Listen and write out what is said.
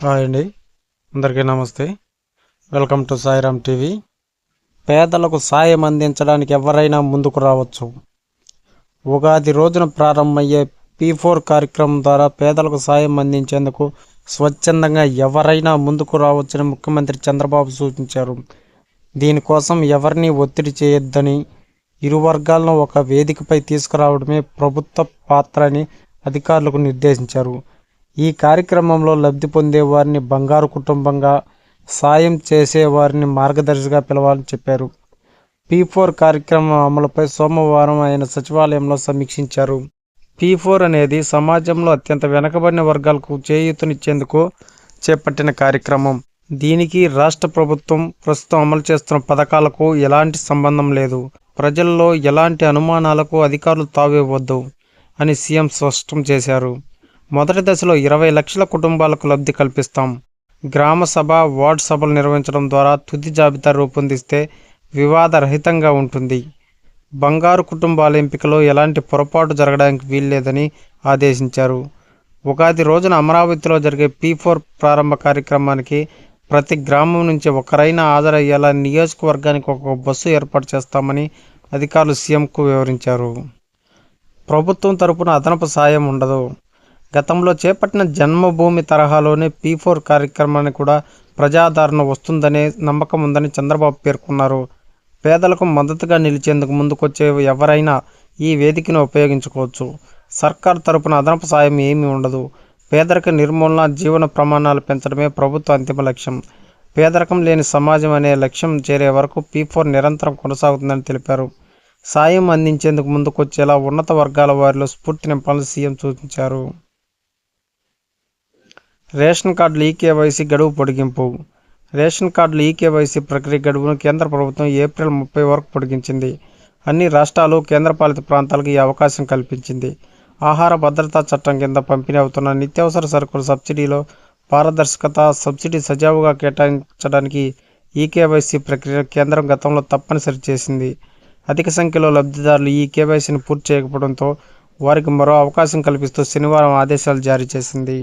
Hi అండి. అందరికీ నమస్తే. Welcome to Sairam TV. పేదలకు సాయం అందించడానికి ఎవరైనా ముందుకు రావచ్చు. ఉగాది రోజున ప్రారంభమయ్యే పీ ఫోర్ కార్యక్రమం ద్వారా పేదలకు సాయం అందించేందుకు స్వచ్ఛందంగా ఎవరైనా ముందుకు రావచ్చని ముఖ్యమంత్రి చంద్రబాబు సూచించారు. దీనికోసం ఎవరిని ఒత్తిడి చేయొద్దని ఇరు వర్గాలను ఒక వేదికపై తీసుకురావడమే ప్రభుత్వ పాత్ర అని అధికారులకు నిర్దేశించారు. ఈ కార్యక్రమంలో లబ్ధి పొందే వారిని బంగారు కుటుంబంగా సాయం చేసే వారిని మార్గదర్శిగా పిలవాలని చెప్పారు. పీ ఫోర్ కార్యక్రమం అమలుపై సోమవారం ఆయన సచివాలయంలో సమీక్షించారు. పీ ఫోర్ అనేది సమాజంలో అత్యంత వెనుకబడిన వర్గాలకు చేయూతనిచ్చేందుకు చేపట్టిన కార్యక్రమం. దీనికి రాష్ట్ర ప్రభుత్వం ప్రస్తుతం అమలు చేస్తున్న పథకాలకు ఎలాంటి సంబంధం లేదు. ప్రజల్లో ఎలాంటి అనుమానాలకు అధికారులు తావివ్వద్దు అని సీఎం స్పష్టం చేశారు. మొదటి దశలో ఇరవై లక్షల కుటుంబాలకు లబ్ధి కల్పిస్తాం. గ్రామ సభ వార్డు సభలు నిర్వహించడం ద్వారా తుది జాబితా రూపొందిస్తే వివాదరహితంగా ఉంటుంది. బంగారు కుటుంబాల ఎంపికలో ఎలాంటి పొరపాటు జరగడానికి వీల్లేదని ఆదేశించారు. ఉగాది రోజున అమరావతిలో జరిగే పీ ఫోర్ ప్రారంభ కార్యక్రమానికి ప్రతి గ్రామం నుంచి ఒకరైనా హాజరయ్యేలా నియోజకవర్గానికి ఒక బస్సు ఏర్పాటు చేస్తామని అధికారులు సీఎంకు వివరించారు. ప్రభుత్వం తరపున అదనపు సాయం ఉండదు. గతంలో చేపట్టిన జన్మభూమి తరహాలోనే పీ ఫోర్ కార్యక్రమాన్ని కూడా ప్రజాదరణ వస్తుందనే నమ్మకం ఉందని చంద్రబాబు పేర్కొన్నారు. పేదలకు మద్దతుగా నిలిచేందుకు ముందుకొచ్చే ఎవరైనా ఈ వేదికను ఉపయోగించుకోవచ్చు. సర్కార్ తరపున అదనపు సాయం ఏమీ ఉండదు. పేదరిక నిర్మూలన జీవన ప్రమాణాలు పెంచడమే ప్రభుత్వ అంతిమ లక్ష్యం. పేదరికం లేని సమాజం అనే లక్ష్యం చేరే వరకు పీ ఫోర్ నిరంతరం కొనసాగుతుందని తెలిపారు. సాయం అందించేందుకు ముందుకొచ్చేలా ఉన్నత వర్గాల వారిలో స్ఫూర్తి నింపాలని సీఎం సూచించారు. రేషన్ కార్డులు ఈకేవైసీ గడువు పొడిగింపు. రేషన్ కార్డులు ఈకేవైసీ ప్రక్రియ గడువును కేంద్ర ప్రభుత్వం ఏప్రిల్ ముప్పై వరకు పొడిగించింది. అన్ని రాష్ట్రాలు కేంద్రపాలిత ప్రాంతాలకు ఈ అవకాశం కల్పించింది. ఆహార భద్రతా చట్టం కింద పంపిణీ అవుతున్న నిత్యావసర సరుకుల సబ్సిడీలో పారదర్శకత సబ్సిడీ సజావుగా కేటాయించడానికి ఈకేవైసీ ప్రక్రియ కేంద్రం గతంలో తప్పనిసరి చేసింది. అధిక సంఖ్యలో లబ్ధిదారులు ఈ కేవైసీని పూర్తి చేయకపోవడంతో వారికి మరో అవకాశం కల్పిస్తూ శనివారం ఆదేశాలు జారీ చేసింది.